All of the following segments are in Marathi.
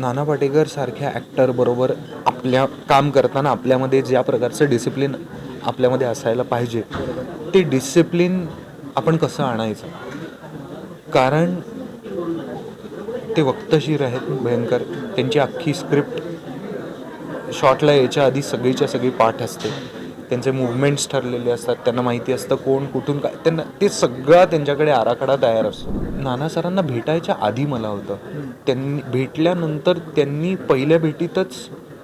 नाना पाटेकरसारख्या ॲक्टरबरोबर आपल्या काम करताना आपल्यामध्ये ज्या प्रकारचं डिसिप्लिन आपल्यामध्ये असायला पाहिजे ते डिसिप्लिन आपण कसं आणायचं? कारण ते वक्तशीर आहेत भयंकर. त्यांची अख्खी स्क्रिप्ट शॉटला यायच्या आधी सगळीच्या सगळी पाठ असते. त्यांचे मुवमेंट्स ठरलेले असतात. त्यांना माहिती असतं कोण कुठून काय त्यांना ते सगळा त्यांच्याकडे आराखडा तयार असतो. नाना सरांना भेटायच्या आधी मला होतं. त्यांनी भेटल्यानंतर त्यांनी पहिल्या भेटीतच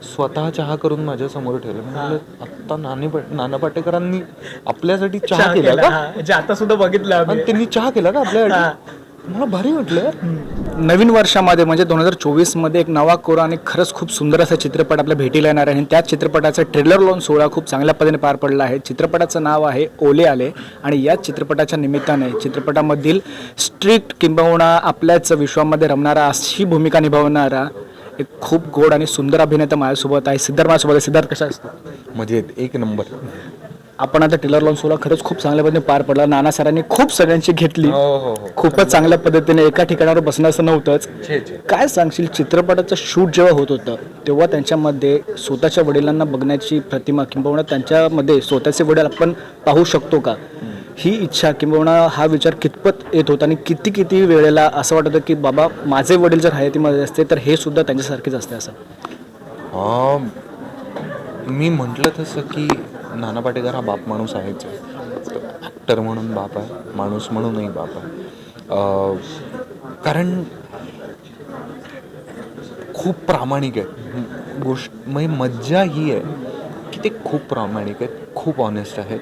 स्वतः चहा करून माझ्यासमोर ठेवलं. मी म्हणलं आत्ता नाने नाना पाटेकरांनी आपल्यासाठी चहा केला का? आता सुद्धा बघितलं त्यांनी चहा केला का आपल्यासाठी? मला भारी वाटलं. यार. नवीन वर्षामध्ये म्हणजे दोन हजार चोवीसमध्ये एक नवा कोरा आणि खरंच खूप सुंदर असा चित्रपट आपल्या भेटीला येणार आहे. आणि त्या चित्रपटाचा ट्रेलर लॉन्च सोहळा खूप चांगल्या पद्धतीने पार पडला आहे. चित्रपटाचं नाव आहे ओले आले. आणि याच चित्रपटाच्या निमित्ताने चित्रपटामधील स्ट्रिक्ट किंबहुना आपल्याच विश्वामध्ये रमणारा अशी भूमिका निभावणारा एक खूप गोड आणि सुंदर अभिनेता माझ्यासोबत आहे. सिद्धार्थ माझ्यासोबत आहे. सिद्धार्थ कसा असतो मजेत. एक नंबर. आपण आता ट्रेलर लॉन्च सोहळा खरंच खूप चांगल्या पद्धतीने पार पडला. नाना सरांनी खूप सगळ्यांची घेतली. हो हो हो. खूपच चांगल्या पद्धतीने एका ठिकाणावर बसणं असं नव्हतंच. छे छे. काय सांगशील चित्रपटाचं शूट जेव्हा होत होतं तेव्हा त्यांच्यामध्ये स्वतःच्या वडिलांना बघण्याची प्रतिमा किंबहुना त्यांच्यामध्ये स्वतःचे वडील आपण पाहू शकतो का? ही इच्छा किंबहुना हा विचार कितपत येत होता आणि किती किती वेळेला असं वाटत होतं की बाबा माझे वडील जर हयातीमध्ये असते तर हे सुद्धा त्यांच्यासारखेच असते असं? मी म्हटलं तसं की नाना पाटेकर हा बाप माणूस आहेच. ॲक्टर म्हणून बाप आहे माणूस म्हणूनही बाप आहे. कारण खूप प्रामाणिक आहे. गोष्ट म्हणजे मज्जा ही आहे की ते खूप प्रामाणिक आहेत खूप ऑनेस्ट आहेत.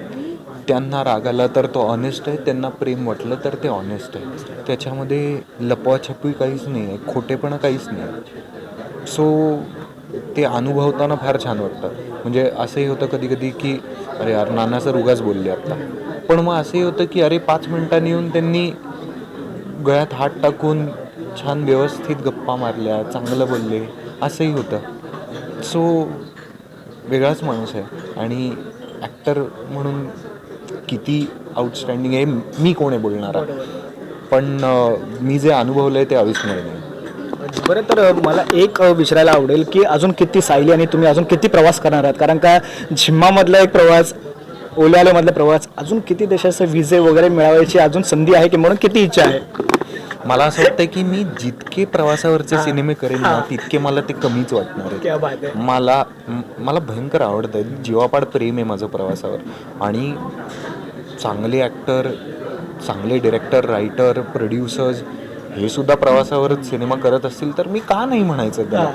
त्यांना राग आला तर तो ऑनेस्ट आहे त्यांना प्रेम वाटलं तर ते ऑनेस्ट आहे. त्याच्यामध्ये लपवाछपवी काहीच नाही आहे खोटेपणा काहीच नाही सो ते अनुभवताना फार छान वाटतं. म्हणजे असंही होतं कधी कधी की अरे यार नाना सर उगाच बोलले आता. पण मग असंही होतं की अरे पाच मिनिटांनी येऊन त्यांनी गळ्यात हात टाकून छान व्यवस्थित गप्पा मारल्या चांगलं बोलले असंही होतं. सो वेगळाच माणूस आहे. आणि ॲक्टर म्हणून किती आउटस्टँडिंग आहे मी कोण आहे बोलणारा? पण मी जे अनुभवलं आहे ते अविस्मरणीय. बरं तर मला एक विचारायला आवडेल की अजून किती सायली आणि तुम्ही अजून किती प्रवास करणार आहात? कारण का झिम्मामधला एक प्रवास ओल्याल्यामधला प्रवास अजून किती देशाचे विजे वगैरे मिळवायची अजून संधी आहे की म्हणून किती इच्छा आहे? मला असं वाटतं की मी जितके प्रवासावरचे सिनेमे करेन ना तितके मला ते कमीच वाटणार आहे. मला मला भयंकर आवडतं जीवापाड प्रेम आहे माझं प्रवासावर. आणि चांगले ॲक्टर चांगले डिरेक्टर रायटर प्रोड्युसर्स हे सुद्धा प्रवासावरच सिनेमा करत असतील तर मी का नाही म्हणायचं त्याला?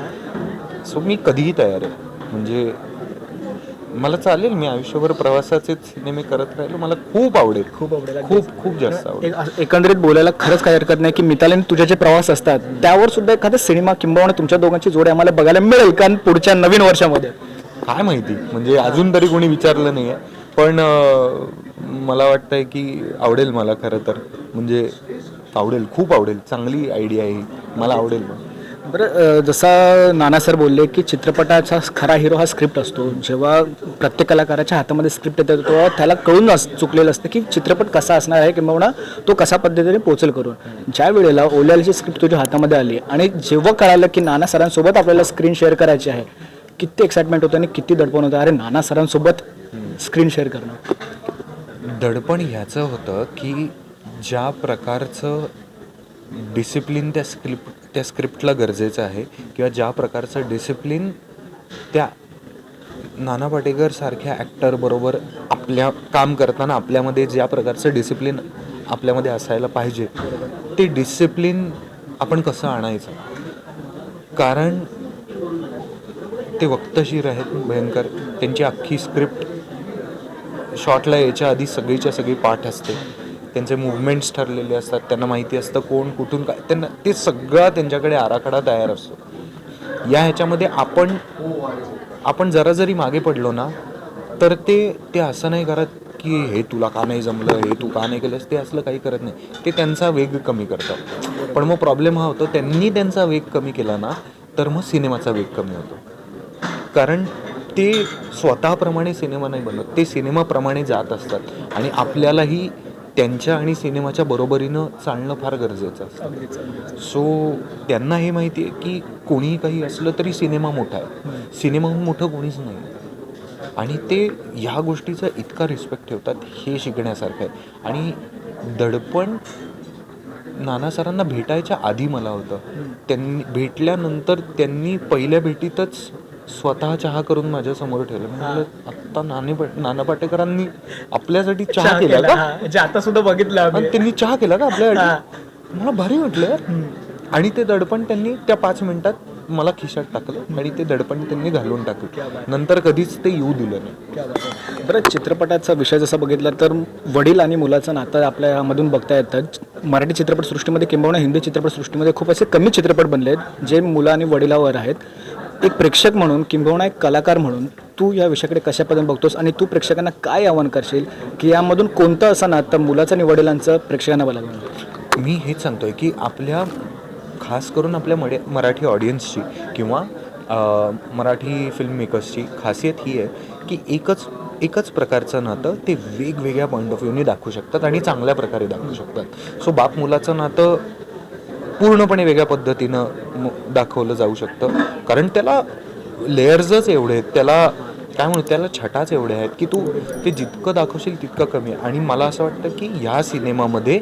सो मी कधीही तयार आहे. म्हणजे मला चालेल मी आयुष्यभर प्रवासाचेच सिनेमे करत राहिलो. मला खूप आवडेल. खूप आवडेल. खूप खूप जास्त आवडेल. एक- एकंदरीत बोलायला खरंच काही हरकत नाही की मितालीने तुझे जे प्रवास असतात त्यावर सुद्धा एखादा सिनेमा किंबहुना तुमच्या दोघांची जोडी आम्हाला बघायला मिळेल कारण पुढच्या नवीन वर्षामध्ये? काय माहिती. म्हणजे अजून तरी कोणी विचारलं नाही आहे पण मला वाटतंय की आवडेल मला खरं तर. म्हणजे आवडेल खूप आवडेल चांगली आयडिया आहे ही. मला आवडेल. बरं जसा नाना सर बोलले की चित्रपटाचा खरा हिरो हा स्क्रिप्ट असतो. जेव्हा प्रत्येक कलाकाराच्या हातामध्ये स्क्रिप्ट येतं तेव्हा त्याला कळून अस चुकलेलं असतं की चित्रपट कसा असणार आहे किंवा तो कसा पद्धतीने पोचेल करून. ज्या वेळेला ओल्यालची स्क्रिप्ट तुझ्या हातामध्ये आली आणि जेव्हा कळालं की नाना सरांसोबत आपल्याला स्क्रीन शेअर करायची आहे किती एक्साइटमेंट होतं आणि किती दडपण होतं. अरे नाना सरांसोबत स्क्रीन शेअर करणं. दडपण ह्याचं होतं की ज्या प्रकारचं डिसिप्लिन त्या स्क्रिप्ट त्या स्क्रिप्टला गरजेचं आहे किंवा ज्या प्रकारचं डिसिप्लिन त्या नाना पाटेकर सारख्या आपल्या काम करताना आपल्यामध्ये ज्या प्रकारचं डिसिप्लिन आपल्यामध्ये असायला पाहिजे ते डिसिप्लिन आपण कसं आणायचं? कारण ते वक्तशीर आहेत भयंकर. त्यांची अख्खी स्क्रिप्ट शॉटला यायच्या आधी सगळीच्या सगळी पाठ असते. त्यांचे मुवमेंट्स ठरलेले असतात त्यांना माहिती असतं कोण कुठून काय त्यांना ते सगळा त्यांच्याकडे आराखडा तयार असतो. या ह्याच्यामध्ये आपण आपण जरा जरी मागे पडलो ना तर ते ते असं नाही करत की हे तुला का नाही जमलं हे तू का नाही केलंस ते असलं काही करत नाही. ते त्यांचा वेग कमी करतात. पण मग प्रॉब्लेम हा होतो त्यांनी त्यांचा वेग कमी केला ना तर मग सिनेमाचा वेग कमी होतो. कारण ते स्वतःप्रमाणे सिनेमा नाही बनवत ते सिनेमाप्रमाणे जात असतात. आणि आपल्यालाही त्यांच्या आणि सिनेमाच्या बरोबरीनं चालणं फार गरजेचं असतं. सो त्यांना हे माहिती आहे की कोणीही काही असलं तरी सिनेमा मोठा आहे. सिनेमाहून मोठं कोणीच नाही आणि ते ह्या गोष्टीचा इतका रिस्पेक्ट ठेवतात हे शिकण्यासारखं आहे. आणि दडपण नाना सरांना भेटायच्या आधी मला होतं. त्यांनी भेटल्यानंतर त्यांनी पहिल्या भेटीतच स्वतः चहा करून माझ्यासमोर ठेवलं. मी म्हटलं आत्ता नाणे पा- नाना पाटेकरांनी आपल्यासाठी चहा केला का? जे आता सुद्धा बघितलं आणि त्यांनी चहा केला का आपल्यासाठी मला भारी वाटलं. आणि ते दडपण त्यांनी त्या पाच मिनिटात मला खिशात टाकलं आणि ते दडपण त्यांनी घालून टाकलं. नंतर कधीच ते येऊ दिलं नाही. बरं चित्रपटाचा विषय जसा बघितला तर वडील आणि मुलाचं नातं आपल्या यामधून बघता येतं. मराठी चित्रपटसृष्टीमध्ये किंबहुना हिंदी चित्रपटसृष्टीमध्ये खूप असे कमी चित्रपट बनले आहेत जे मुलं आणि वडिलावर आहेत. एक प्रेक्षक म्हणून किंबहुना एक कलाकार म्हणून तू या विषयाकडे कशापर्यंत बघतोस आणि तू प्रेक्षकांना काय आव्हान करशील की यामधून कोणतं असं नातं मुलाचं आणि वडिलांचं प्रेक्षकांना बघायला मी हेच सांगतोय की आपल्या खास करून आपल्या मडे मराठी ऑडियन्सची किंवा मराठी फिल्म मेकर्सची खासियत ही आहे की एकच एकच प्रकारचं नातं ते वेगवेगळ्या पॉईंट ऑफ व्ह्यूने दाखवू शकतात आणि चांगल्या प्रकारे दाखवू शकतात. सो बाप मुलाचं नातं पूर्णपणे वेगळ्या पद्धतीनं दाखवलं जाऊ शकतं. कारण त्याला लेयर्सच एवढे आहेत. त्याला काय म्हणू त्याला छटाच एवढे आहेत की तू ते जितकं दाखवशील तितकं कमी आहे. आणि मला असं वाटतं की ह्या सिनेमामध्ये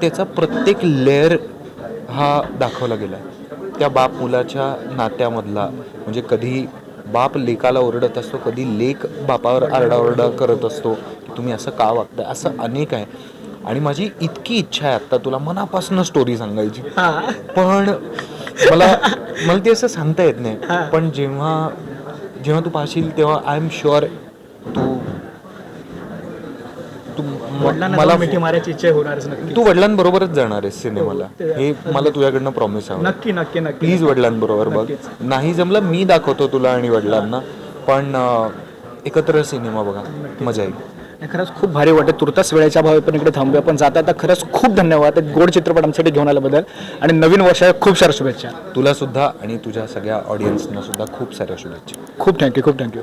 त्याचा प्रत्येक लेअर हा दाखवला गेला आहे त्या बाप मुलाच्या नात्यामधला म्हणजे कधी बाप लेकाला ओरडत असतो कधी लेक बापावर आरडाओरडा करत असतो की तुम्ही असं का वागताय? असं अनेक आहे. आणि माझी इतकी इच्छा आहे आत्ता तुला मनापासून स्टोरी सांगायची. पण मला मला ते असं सांगता येत नाही. पण जेव्हा जेव्हा तू पाहशील तेव्हा आय एम शुअर तू तू मला मिठी मारायची इच्छा नक्की. तू वडिलांबरोबरच जाणार आहेस सिनेमाला. हे मला तुझ्याकडनं प्रॉमिस हवं नक्की नक्की नक्की. प्लीज वडिलांबरोबर बघ. नाही जमलं मी दाखवतो तुला आणि वडिलांना. पण एकत्र सिनेमा बघा. मजा येईल. नाही, खरंच खूप भारी वाटतं. तुर्तास वेळेच्या भावी पण इकडे थांबूया. पण जाता आता खरंच खूप धन्यवाद. एक गोड चित्रपट आमच्यासाठी घेऊन आल्याबद्दल. आणि नवीन वर्षात खूप साऱ्या शुभेच्छा. तुला सुद्धा आणि तुझ्या सगळ्या ऑडियन्सना सुद्धा खूप साऱ्या शुभेच्छा. खूप थँक्यू खूप थँक्यू